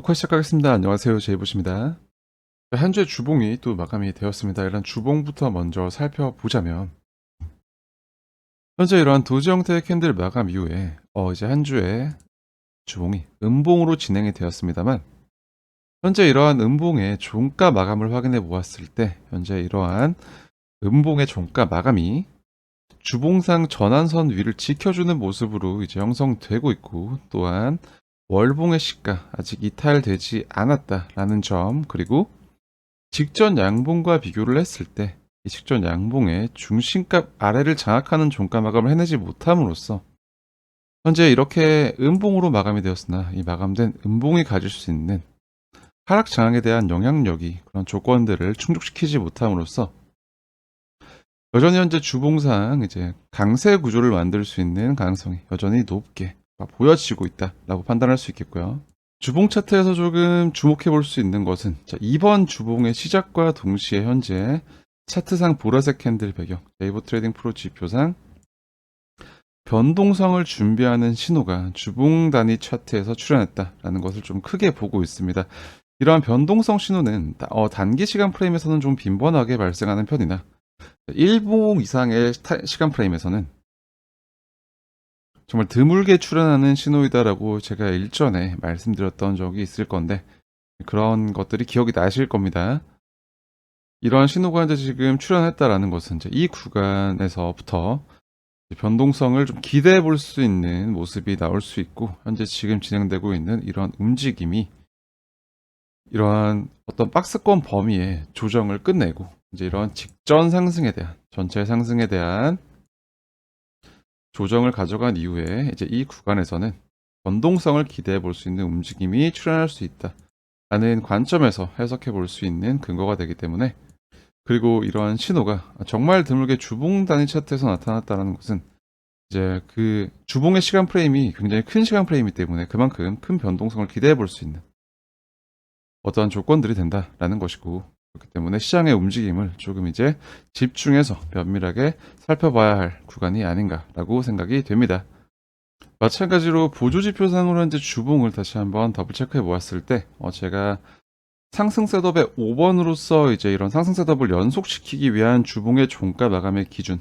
녹화 시작하겠습니다. 안녕하세요. 제이보십니다. 한 주의 주봉이 또 마감이 되었습니다. 이런 주봉부터 먼저 살펴보자면 현재 이러한 도지 형태의 캔들 마감 이후에 어 이제 한 주의 주봉이 음봉으로 진행이 되었습니다만 현재 이러한 음봉의 종가 마감을 확인해 보았을 때 현재 이러한 음봉의 종가 마감이 주봉상 전환선 위를 지켜주는 모습으로 이제 형성되고 있고 또한 월봉의 시가 아직 이탈되지 않았다라는 점 그리고 직전 양봉과 비교를 했을 때 이 직전 양봉의 중심값 아래를 장악하는 종가 마감을 해내지 못함으로써 현재 이렇게 음봉으로 마감이 되었으나 이 마감된 음봉이 가질 수 있는 하락 장악에 대한 영향력이 그런 조건들을 충족시키지 못함으로써 여전히 현재 주봉상 이제 강세 구조를 만들 수 있는 가능성이 여전히 높게 보여지고 있다라고 판단할 수 있겠고요. 주봉 차트에서 조금 주목해 볼 수 있는 것은 자, 이번 주봉의 시작과 동시에 현재 차트상 보라색 캔들 배경 네이버 트레이딩 프로 지표상 변동성을 준비하는 신호가 주봉 단위 차트에서 출현했다라는 것을 좀 크게 보고 있습니다. 이러한 변동성 신호는 다- 어, 단기 시간 프레임에서는 좀 빈번하게 발생하는 편이나 일봉 이상의 타- 시간 프레임에서는 정말 드물게 출현하는 신호이다라고 제가 일전에 말씀드렸던 적이 있을 건데 그런 것들이 기억이 나실 겁니다. 이러한 신호가 이제 지금 출현했다라는 것은 이제 이 구간에서부터 변동성을 좀 기대해 볼 수 있는 모습이 나올 수 있고 현재 지금 진행되고 있는 이러한 움직임이 이러한 어떤 박스권 범위의 조정을 끝내고 이제 이런 직전 상승에 대한 전체 상승에 대한 조정을 가져간 이후에 이제 이 구간에서는 변동성을 기대해 볼 수 있는 움직임이 출현할 수 있다 라는 관점에서 해석해 볼 수 있는 근거가 되기 때문에 그리고 이러한 신호가 정말 드물게 주봉 단위 차트에서 나타났다는 것은 이제 그 주봉의 시간 프레임이 굉장히 큰 시간 프레임이기 때문에 그만큼 큰 변동성을 기대해 볼 수 있는 어떠한 조건들이 된다라는 것이고 그렇기 때문에 시장의 움직임을 조금 이제 집중해서 면밀하게 살펴봐야 할 구간이 아닌가라고 생각이 됩니다. 마찬가지로 보조지표상으로 현재 주봉을 다시 한번 더블 체크해 보았을 때 어, 제가 상승 셋업의 5번으로서 이제 이런 상승 셋업을 연속시키기 위한 주봉의 종가 마감의 기준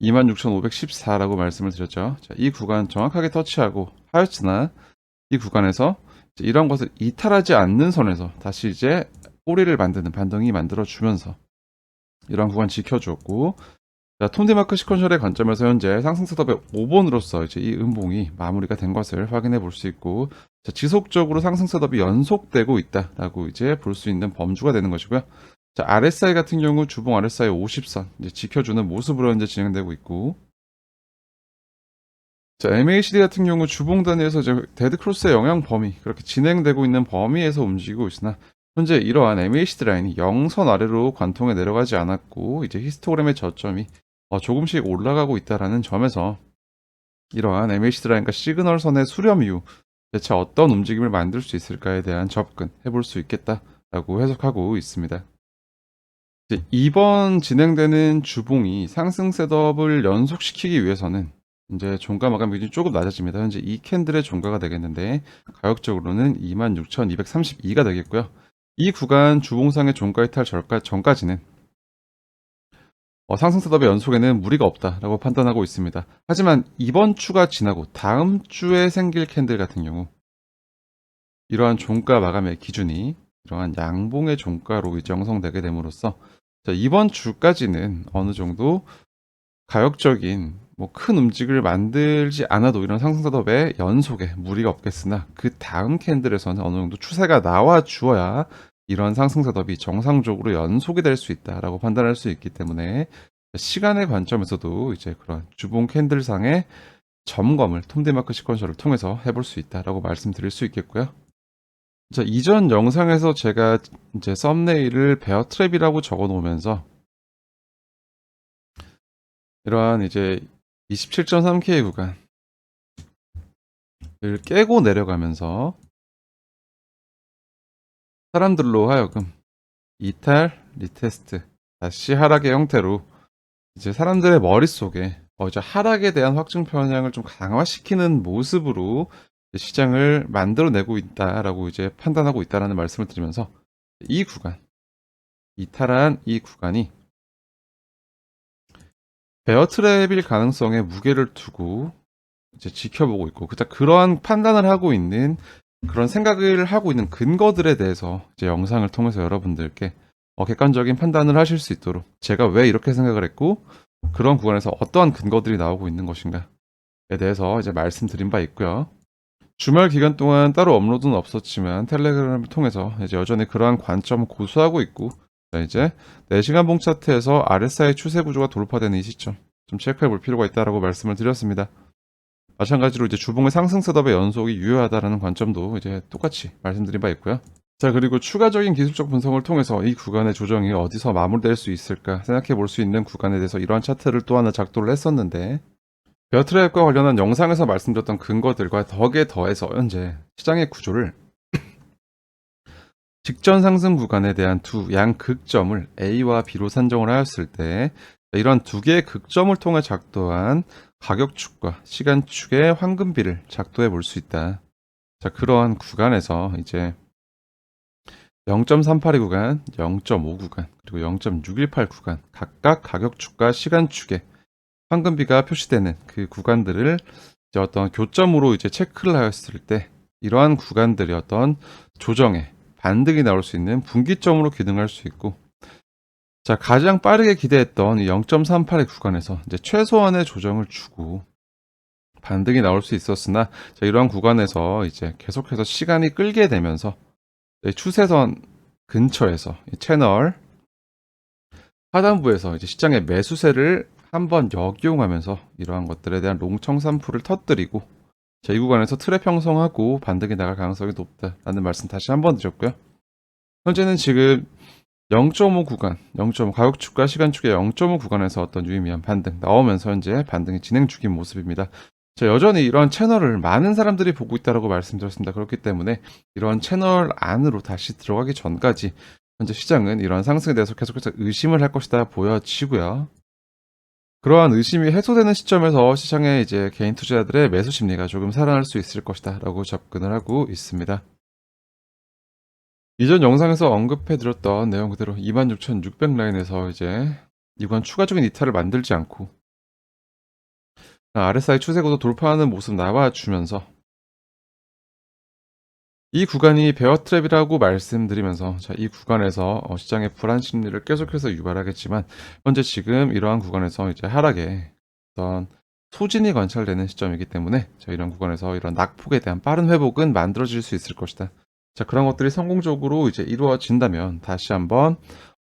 26,514라고 말씀을 드렸죠. 자, 이 구간 정확하게 터치하고 하였으나 이 구간에서 이런 것을 이탈하지 않는 선에서 다시 이제 꼬리를 만드는 반등이 만들어 주면서 이러한 구간 지켜주었고 자, 톰디마크 시퀀셜의 관점에서 현재 상승 셋업의 5번으로서 이제 이 음봉이 마무리가 된 것을 확인해 볼 수 있고 자, 지속적으로 상승 셋업이 연속되고 있다라고 이제 볼 수 있는 범주가 되는 것이고요. 자, RSI 같은 경우 주봉 RSI 50선 이제 지켜주는 모습으로 현재 진행되고 있고 자, MACD 같은 경우 주봉 단위에서 데드 크로스의 영향 범위 그렇게 진행되고 있는 범위에서 움직이고 있으나 현재 이러한 MACD 라인이 0선 아래로 관통해 내려가지 않았고 이제 히스토그램의 저점이 어, 조금씩 올라가고 있다라는 점에서 이러한 MACD 라인과 시그널 선의 수렴 이후 대체 어떤 움직임을 만들 수 있을까에 대한 접근 해볼 수 있겠다라고 해석하고 있습니다. 이번 진행되는 주봉이 상승 셋업을 연속시키기 위해서는 이제 종가 마감 기준이 조금 낮아집니다. 현재 이 캔들의 종가가 되겠는데 가격적으로는 26,232가 되겠고요. 이 구간 주봉상의 종가 이탈 전까- 전까지는 어, 상승 셋업의 연속에는 무리가 없다라고 판단하고 있습니다. 하지만 이번 주가 지나고 다음 주에 생길 캔들 같은 경우 이러한 종가 마감의 기준이 이러한 양봉의 종가로 이제 형성되게 됨으로써 자, 이번 주까지는 어느 정도 가격적인 뭐 큰 움직임을 만들지 않아도 이런 상승 셋업의 연속에 무리가 없겠으나 그 다음 캔들에서는 어느 정도 추세가 나와 주어야 이런 상승 셋업이 정상적으로 연속이 될 수 있다라고 판단할 수 있기 때문에 시간의 관점에서도 이제 그런 주봉 캔들상의 점검을 톰데마크 시퀀셜을 통해서 해볼 수 있다라고 말씀드릴 수 있겠고요. 자, 이전 영상에서 제가 이제 썸네일을 베어 트랩이라고 적어 놓으면서 이러한 이제 27.3K 구간 을 깨고 내려가면서 사람들로 하여금 이탈, 리테스트, 다시 하락의 형태로 이제 사람들의 머릿속에 어, 이제 하락에 대한 확증 편향을 좀 강화시키는 모습으로 시장을 만들어내고 있다라고 이제 판단하고 있다라는 말씀을 드리면서 이 구간, 이탈한 이 구간이 베어트랩일 가능성에 무게를 두고 이제 지켜보고 있고, 그자 그러한 판단을 하고 있는 그런 생각을 하고 있는 근거들에 대해서 이제 영상을 통해서 여러분들께 어, 객관적인 판단을 하실 수 있도록 제가 왜 이렇게 생각을 했고 그런 구간에서 어떠한 근거들이 나오고 있는 것인가에 대해서 이제 말씀드린 바 있고요. 주말 기간 동안 따로 업로드는 없었지만 텔레그램을 통해서 이제 여전히 그러한 관점을 고수하고 있고 자, 이제 4시간 봉 차트에서 RSI 추세 구조가 돌파되는 이 시점 좀 체크해 볼 필요가 있다라고 말씀을 드렸습니다. 마찬가지로 이제 주봉의 상승 셋업의 연속이 유효하다라는 관점도 이제 똑같이 말씀드린 바 있고요. 자, 그리고 추가적인 기술적 분석을 통해서 이 구간의 조정이 어디서 마무리될 수 있을까 생각해 볼 수 있는 구간에 대해서 이러한 차트를 또 하나 작도를 했었는데, 베어트랩과 관련한 영상에서 말씀드렸던 근거들과 덕에 더해서 현재 시장의 구조를 직전 상승 구간에 대한 두 양극점을 A와 B로 산정을 하였을 때, 이런 두 개의 극점을 통해 작도한 가격축과 시간축의 황금비를 작도해 볼 수 있다. 자, 그러한 구간에서 이제 0.382 구간, 0.5 구간, 그리고 0.618 구간 각각 가격축과 시간축에 황금비가 표시되는 그 구간들을 이제 어떤 교점으로 이제 체크를 하였을 때 이러한 구간들이 어떤 조정에 반등이 나올 수 있는 분기점으로 기능할 수 있고 자 가장 빠르게 기대했던 이 0.38의 구간에서 이제 최소한의 조정을 주고 반등이 나올 수 있었으나 자, 이러한 구간에서 이제 계속해서 시간이 끌게 되면서 네, 추세선 근처에서 이 채널 하단부에서 이제 시장의 매수세를 한번 역이용하면서 이러한 것들에 대한 롱청 산풀을 터뜨리고 자, 이 구간에서 트랩 형성하고 반등이 나갈 가능성이 높다라는 말씀 다시 한번 드렸고요. 현재는 지금 0.5 구간, 0.5 가격축과 시간축의 0.5 구간에서 어떤 유의미한 반등 나오면서 현재 반등이 진행 중인 모습입니다. 자, 여전히 이런 채널을 많은 사람들이 보고 있다고 말씀드렸습니다. 그렇기 때문에 이런 채널 안으로 다시 들어가기 전까지 현재 시장은 이런 상승에 대해서 계속해서 의심을 할 것이다 보여지고요. 그러한 의심이 해소되는 시점에서 시장의 이제 개인 투자자들의 매수 심리가 조금 살아날 수 있을 것이다라고 접근을 하고 있습니다. 이전 영상에서 언급해드렸던 내용 그대로 26,600 라인에서 이제 이관 추가적인 이탈을 만들지 않고 RSI 추세고도 돌파하는 모습 나와주면서 이 구간이 베어 트랩이라고 말씀드리면서 자, 이 구간에서 어, 시장의 불안 심리를 계속해서 유발하겠지만 현재 지금 이러한 구간에서 이제 하락에 어떤 소진이 관찰되는 시점이기 때문에 자, 이런 구간에서 이런 낙폭에 대한 빠른 회복은 만들어질 수 있을 것이다. 자, 그런 것들이 성공적으로 이제 이루어진다면 다시 한번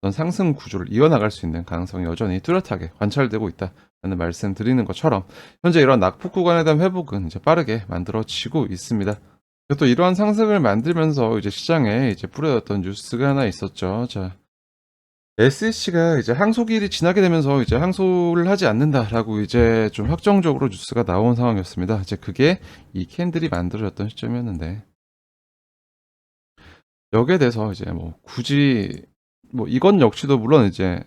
어떤 상승 구조를 이어나갈 수 있는 가능성이 여전히 뚜렷하게 관찰되고 있다라는 말씀 드리는 것처럼 현재 이런 낙폭 구간에 대한 회복은 이제 빠르게 만들어지고 있습니다. 또 이러한 상승을 만들면서 이제 시장에 이제 뿌려졌던 뉴스가 하나 있었죠. 자, SEC가 이제 항소기일이 지나게 되면서 이제 항소를 하지 않는다라고 이제 좀 확정적으로 뉴스가 나온 상황이었습니다. 이제 그게 이 캔들이 만들어졌던 시점이었는데 여기에 대해서 이제 뭐 굳이 뭐 이건 역시도 물론 이제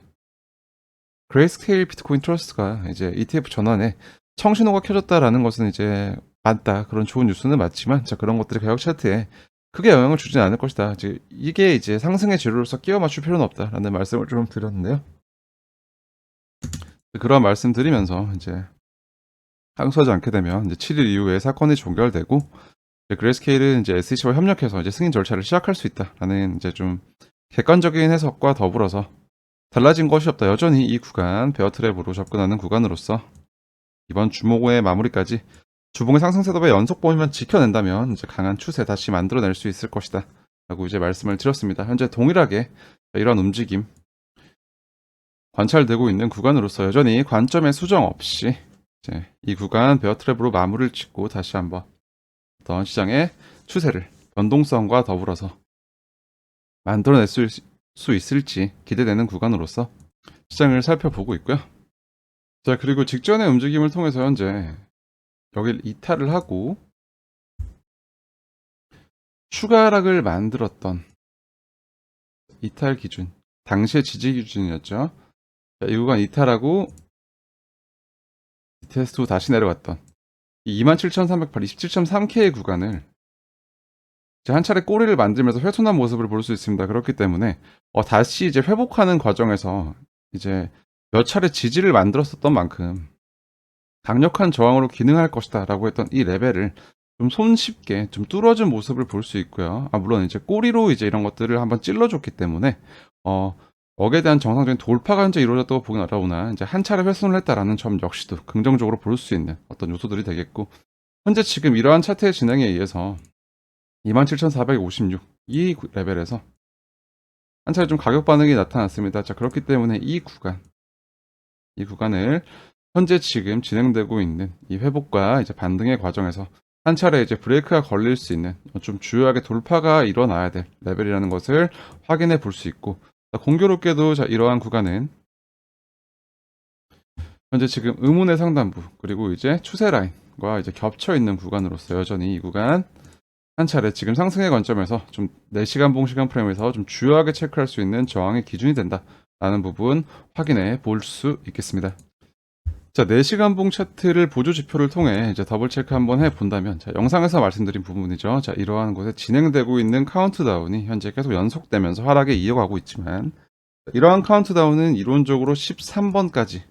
그레이스케일 비트코인 트러스트가 이제 ETF 전환에 청신호가 켜졌다라는 것은 이제 맞다 그런 좋은 뉴스는 맞지만 자 그런 것들이 가격 차트에 크게 영향을 주지는 않을 것이다. 이제 이게 이제 상승의 재료로서 끼워 맞출 필요는 없다라는 말씀을 좀 드렸는데요. 그런 말씀 드리면서 이제 항소하지 않게 되면 이제 7일 이후에 사건이 종결되고 이제 그레이스케일은 이제 SEC와 협력해서 이제 승인 절차를 시작할 수 있다라는 이제 좀 객관적인 해석과 더불어서 달라진 것이 없다. 여전히 이 구간 베어트랩으로 접근하는 구간으로서 이번 주목의 마무리까지 주봉의 상승 셋업의 연속 범위만 지켜낸다면 이제 강한 추세 다시 만들어낼 수 있을 것이다. 라고 이제 말씀을 드렸습니다. 현재 동일하게 이런 움직임 관찰되고 있는 구간으로서 여전히 관점의 수정 없이 이제 이 구간 베어트랩으로 마무리를 짓고 다시 한번 어떤 시장의 추세를 변동성과 더불어서 만들어낼 수, 수 있을지 기대되는 구간으로서 시장을 살펴보고 있고요. 자, 그리고 직전의 움직임을 통해서 현재 여기를 이탈을 하고 추가락을 만들었던 이탈 기준, 당시의 지지 기준이었죠. 자, 이 구간 이탈하고 테스트 후 다시 내려갔던 27,308, 27.3K의 구간을 한 차례 꼬리를 만들면서 훼손한 모습을 볼 수 있습니다. 그렇기 때문에 어, 다시 이제 회복하는 과정에서 이제 몇 차례 지지를 만들었었던 만큼 강력한 저항으로 기능할 것이다 라고 했던 이 레벨을 좀 손쉽게 좀 뚫어진 모습을 볼 수 있고요. 아, 물론 이제 꼬리로 이제 이런 것들을 한번 찔러줬기 때문에 어, 억에 대한 정상적인 돌파가 현재 이루어졌다고 보긴 어려우나 이제 한 차례 훼손을 했다라는 점 역시도 긍정적으로 볼 수 있는 어떤 요소들이 되겠고 현재 지금 이러한 차트의 진행에 의해서 27,456 이 레벨에서 한 차례 좀 가격 반응이 나타났습니다. 자 그렇기 때문에 이 구간 이 구간을 현재 지금 진행되고 있는 이 회복과 이제 반등의 과정에서 한 차례 이제 브레이크가 걸릴 수 있는 좀 주요하게 돌파가 일어나야 될 레벨이라는 것을 확인해 볼 수 있고 자, 공교롭게도 자, 이러한 구간은 현재 지금 의문의 상단부 그리고 이제 추세 라인과 이제 겹쳐 있는 구간으로서 여전히 이 구간 한 차례 지금 상승의 관점에서 좀 4시간 봉 시간 프레임에서 좀 주요하게 체크할 수 있는 저항의 기준이 된다 라는 부분 확인해 볼 수 있겠습니다. 자, 4시간 봉 차트를 보조 지표를 통해 이제 더블 체크 한번 해 본다면 자, 영상에서 말씀드린 부분이죠. 자, 이러한 곳에 진행되고 있는 카운트다운이 현재 계속 연속되면서 하락에 이어가고 있지만 이러한 카운트다운은 이론적으로 13번까지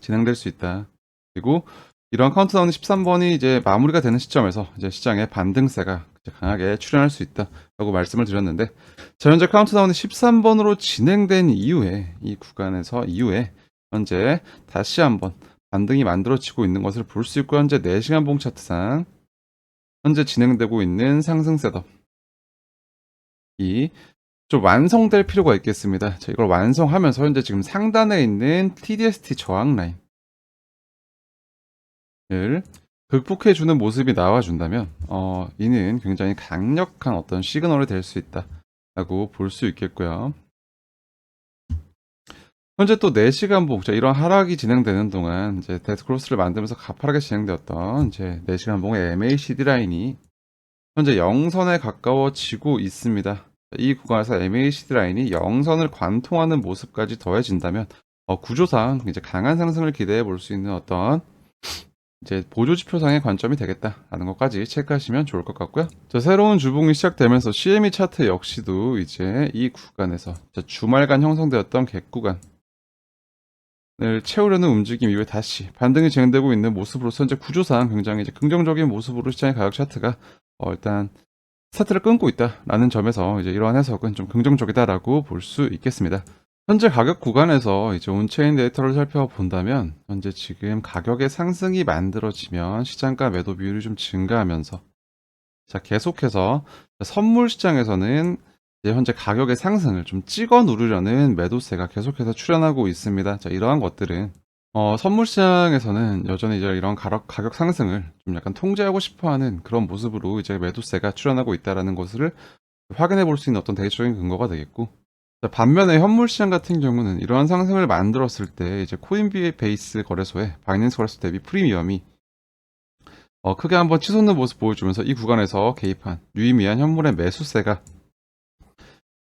진행될 수 있다. 그리고 이러한 카운트다운이 13번이 이제 마무리가 되는 시점에서 이제 시장의 반등세가 강하게 출현할 수 있다라고 말씀을 드렸는데 자, 현재 카운트다운이 13번으로 진행된 이후에 이 구간에서 이후에 현재 다시 한번 반등이 만들어지고 있는 것을 볼 수 있고 현재 4시간 봉 차트상 현재 진행되고 있는 상승 셋업 이 좀 완성될 필요가 있겠습니다. 자, 이걸 완성하면서 현재 지금 상단에 있는 TDST 저항 라인 을 극복해주는 모습이 나와준다면 어, 이는 굉장히 강력한 어떤 시그널이 될 수 있다라고 볼 수 있겠고요. 현재 또 4시간 봉, 자, 이런 하락이 진행되는 동안 이제 데스 크로스를 만들면서 가파르게 진행되었던 이제 4시간 봉의 MACD 라인이 현재 영선에 가까워지고 있습니다. 이 구간에서 MACD 라인이 영선을 관통하는 모습까지 더해진다면 어, 구조상 이제 강한 상승을 기대해 볼 수 있는 어떤 이제 보조 지표상의 관점이 되겠다라는 것까지 체크하시면 좋을 것 같고요. 자, 새로운 주봉이 시작되면서 CME 차트 역시도 이제 이 구간에서 자, 주말간 형성되었던 갭 구간 을 채우려는 움직임 이후에 다시 반등이 진행되고 있는 모습으로서 현재 구조상 굉장히 이제 긍정적인 모습으로 시장의 가격 차트가 어, 일단 스타트를 끊고 있다라는 점에서 이제 이러한 해석은 좀 긍정적이다라고 볼 수 있겠습니다. 현재 가격 구간에서 이제 온체인 데이터를 살펴본다면 현재 지금 가격의 상승이 만들어지면 시장가 매도 비율이 좀 증가하면서 자 계속해서 선물 시장에서는 현재 가격의 상승을 좀 찍어 누르려는 매도세가 계속해서 출현하고 있습니다. 자, 이러한 것들은 어, 선물 시장에서는 여전히 이제 이런 가격, 상승을 좀 약간 통제하고 싶어하는 그런 모습으로 이제 매도세가 출현하고 있다라는 것을 확인해 볼 수 있는 어떤 대체적인 근거가 되겠고 자, 반면에 현물 시장 같은 경우는 이러한 상승을 만들었을 때 이제 코인베이스 거래소에 바이낸스 거래소 대비 프리미엄이 어, 크게 한번 치솟는 모습 보여주면서 이 구간에서 개입한 유의미한 현물의 매수세가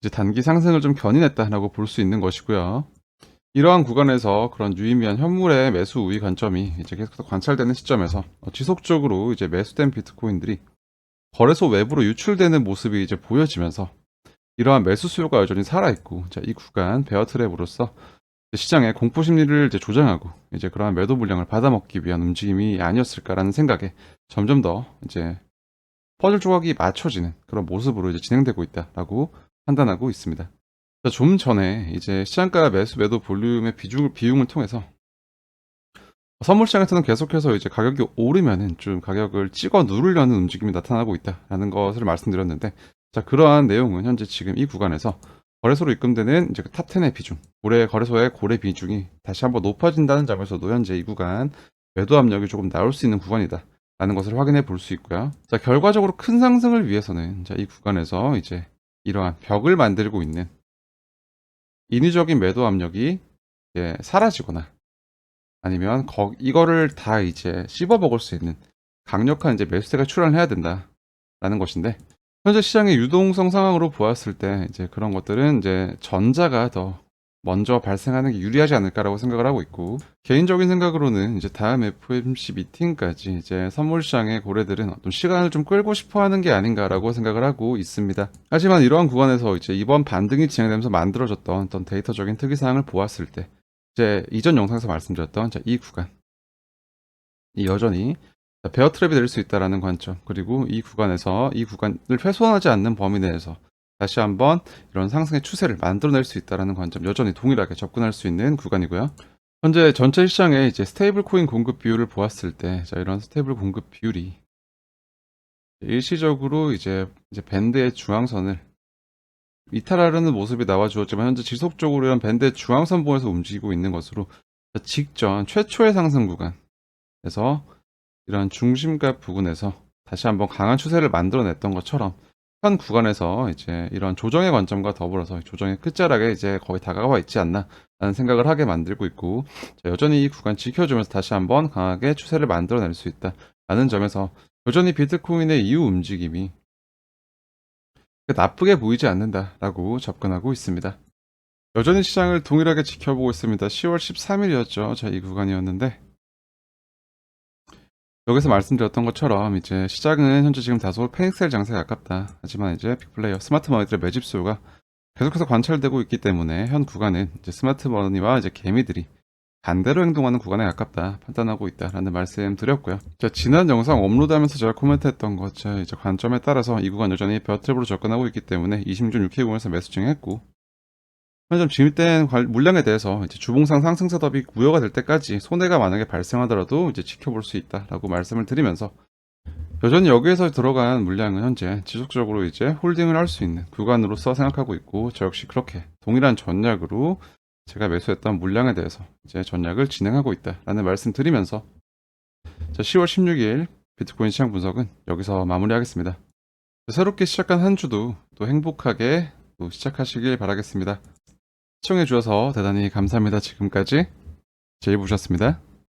이제 단기 상승을 좀 견인했다라고 볼 수 있는 것이고요. 이러한 구간에서 그런 유의미한 현물의 매수 우위 관점이 이제 계속 관찰되는 시점에서 어, 지속적으로 이제 매수된 비트코인들이 거래소 외부로 유출되는 모습이 이제 보여지면서 이러한 매수 수요가 여전히 살아있고 자, 이 구간 베어 트랩으로서 시장의 공포 심리를 이제 조장하고 이제 그러한 매도 물량을 받아먹기 위한 움직임이 아니었을까라는 생각에 점점 더 이제 퍼즐 조각이 맞춰지는 그런 모습으로 이제 진행되고 있다라고 판단하고 있습니다. 자, 좀 전에 이제 시장가 매수 매도 볼륨의 비중을 비용을 통해서 선물 시장에서는 계속해서 이제 가격이 오르면은 좀 가격을 찍어 누르려는 움직임이 나타나고 있다라는 것을 말씀드렸는데 자 그러한 내용은 현재 지금 이 구간에서 거래소로 입금되는 이제 그 탑10의 비중, 고래 거래소의 고래 비중이 다시 한번 높아진다는 점에서도 현재 이 구간 매도 압력이 조금 나올 수 있는 구간이다. 라는 것을 확인해 볼 수 있고요. 자, 결과적으로 큰 상승을 위해서는 자, 이 구간에서 이제 이러한 벽을 만들고 있는 인위적인 매도 압력이 이제 사라지거나 아니면 거, 이거를 다 이제 씹어 먹을 수 있는 강력한 이제 매수세가 출현해야 된다라는 것인데 현재 시장의 유동성 상황으로 보았을 때 이제 그런 것들은 이제 전자가 더 먼저 발생하는 게 유리하지 않을까라고 생각을 하고 있고 개인적인 생각으로는 이제 다음 FOMC 미팅까지 이제 선물 시장의 고래들은 어떤 시간을 좀 끌고 싶어 하는 게 아닌가라고 생각을 하고 있습니다. 하지만 이러한 구간에서 이제 이번 반등이 진행되면서 만들어졌던 어떤 데이터적인 특이 사항을 보았을 때 이제 이전 영상에서 말씀드렸던 자, 이 구간 이 여전히 자, 베어 트랩이 될 수 있다라는 관점 그리고 이 구간에서 이 구간을 훼손하지 않는 범위 내에서 다시 한번 이런 상승의 추세를 만들어낼 수 있다라는 관점 여전히 동일하게 접근할 수 있는 구간이고요. 현재 전체 시장의 이제 스테이블 코인 공급 비율을 보았을 때 자, 이런 스테이블 공급 비율이 일시적으로 이제 이제 밴드의 중앙선을 이탈하려는 모습이 나와 주었지만 현재 지속적으로 이런 밴드의 중앙선 부분에서 움직이고 있는 것으로 직전 최초의 상승 구간에서 이런 중심값 부근에서 다시 한번 강한 추세를 만들어냈던 것처럼 현 구간에서 이제 이런 조정의 관점과 더불어서 조정의 끝자락에 이제 거의 다가와 있지 않나 라는 생각을 하게 만들고 있고 자, 여전히 이 구간 지켜주면서 다시 한번 강하게 추세를 만들어낼 수 있다 라는 점에서 여전히 비트코인의 이후 움직임이 나쁘게 보이지 않는다 라고 접근하고 있습니다. 여전히 시장을 동일하게 지켜보고 있습니다. 10월 13일이었죠. 자, 이 구간이었는데 여기서 말씀드렸던 것처럼 이제 시장은 현재 지금 다소 패닉셀 장세에 가깝다. 하지만 이제 빅플레이어 스마트 머니들의 매집 수요가 계속해서 관찰되고 있기 때문에 현 구간은 이제 스마트 머니와 이제 개미들이 반대로 행동하는 구간에 가깝다 판단하고 있다라는 말씀 드렸고요. 자, 지난 영상 업로드하면서 제가 코멘트했던 것, 자, 이제 관점에 따라서 이 구간 여전히 벼트랩으로 접근하고 있기 때문에 26전 6K 구간에서 매수 중했고 진입된 관- 물량에 대해서 이제 주봉상 상승 셋업이 무효가 될 때까지 손해가 만약에 발생하더라도 이제 지켜볼 수 있다라고 말씀을 드리면서 여전히 여기에서 들어간 물량은 현재 지속적으로 이제 홀딩을 할 수 있는 구간으로서 생각하고 있고 저 역시 그렇게 동일한 전략으로 제가 매수했던 물량에 대해서 이제 전략을 진행하고 있다라는 말씀 드리면서 자, 10월 16일 비트코인 시장 분석은 여기서 마무리하겠습니다. 새롭게 시작한 한 주도 또 행복하게 또 시작하시길 바라겠습니다. 시청해 주셔서 대단히 감사합니다. 지금까지 제이부셨습니다.